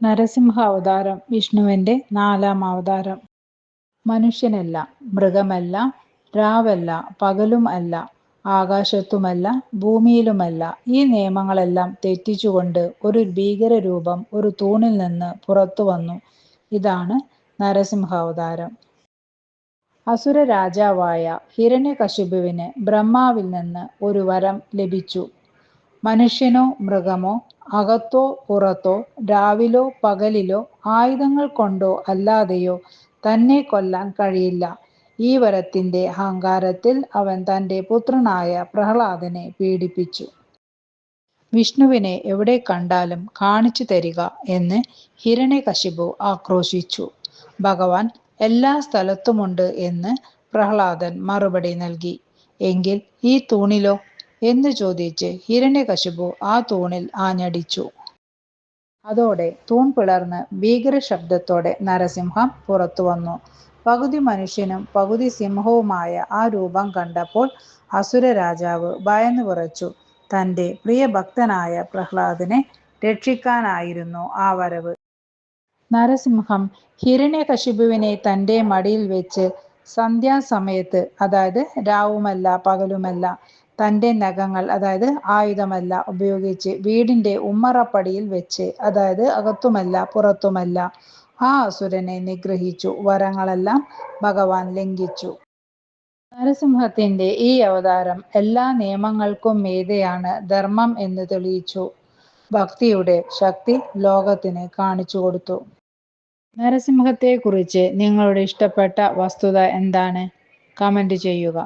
നരസിംഹ അവതാരം വിഷ്ണുവിന്റെ നാലാം അവതാരം. മനുഷ്യനല്ല മൃഗമല്ല രാവല്ല പകലും അല്ല ആകാശത്തുമല്ല ഭൂമിയിലുമല്ല. ഈ നിയമങ്ങളെല്ലാം തെറ്റിച്ചുകൊണ്ട് ഒരു ഭീകരരൂപം ഒരു തൂണിൽ നിന്ന് പുറത്തു വന്നു. ഇതാണ് നരസിംഹാവതാരം. അസുര രാജാവായ ഹിരണ്യകശിപുവിന് ബ്രഹ്മാവിൽ നിന്ന് ഒരു വരം ലഭിച്ചു. മനുഷ്യനോ മൃഗമോ അകത്തോ പുറത്തോ രാവിലോ പകലിലോ ആയുധങ്ങൾ കൊണ്ടോ അല്ലാതെയോ തന്നെ കൊല്ലാൻ കഴിയില്ല. ഈ വരത്തിന്റെ അഹങ്കാരത്തിൽ അവൻ തന്റെ പുത്രനായ പ്രഹ്ലാദനെ പീഡിപ്പിച്ചു. വിഷ്ണുവിനെ എവിടെ കണ്ടാലും കാണിച്ചു തരിക എന്ന് ഹിരണ്യകശിപു ആക്രോശിച്ചു. ഭഗവാൻ എല്ലാ സ്ഥലത്തുമുണ്ട് എന്ന് പ്രഹ്ലാദൻ മറുപടി നൽകി. എങ്കിൽ ഈ തൂണിലോ എന്ന് ചോദിച്ച്? ഹിരണ്യകശിപു ആ തൂണിൽ ആഞ്ഞടിച്ചു. അതോടെ തൂൺ പിളർന്ന് ഭീകര ശബ്ദത്തോടെ നരസിംഹം പുറത്തു വന്നു. പകുതി മനുഷ്യനും പകുതി സിംഹവുമായ ആ രൂപം കണ്ടപ്പോൾ അസുര രാജാവ് ഭയന്നു വിറച്ചു. തന്റെ പ്രിയഭക്തനായ പ്രഹ്ലാദിനെ രക്ഷിക്കാനായിരുന്നു ആ വരവ്. നരസിംഹം ഹിരണ്യകശിപുവിനെ തന്റെ മടിയിൽ വെച്ച് സന്ധ്യാസമയത്ത് അതായത് രാവുമല്ല പകലുമല്ല തന്റെ നഖങ്ങൾ അതായത് ആയുധമല്ല ഉപയോഗിച്ച് വീടിന്റെ ഉമ്മറപ്പടിയിൽ വെച്ച് അതായത് അകത്തുമല്ല പുറത്തുമല്ല. ആ അസുരനെ നിഗ്രഹിച്ചു. വരങ്ങളെല്ലാം ഭഗവാൻ ലംഘിച്ചു. നരസിംഹത്തിന്റെ ഈ അവതാരം എല്ലാ നിയമങ്ങൾക്കും മീതെയാണ് ധർമ്മം എന്ന് തെളിയിച്ചു. ഭക്തിയുടെ ശക്തി ലോകത്തിന് കാണിച്ചു കൊടുത്തു. നരസിംഹത്തെക്കുറിച്ച് നിങ്ങളുടെ ഇഷ്ടപ്പെട്ട വസ്തുത എന്താണ്? കമന്റ് ചെയ്യുക.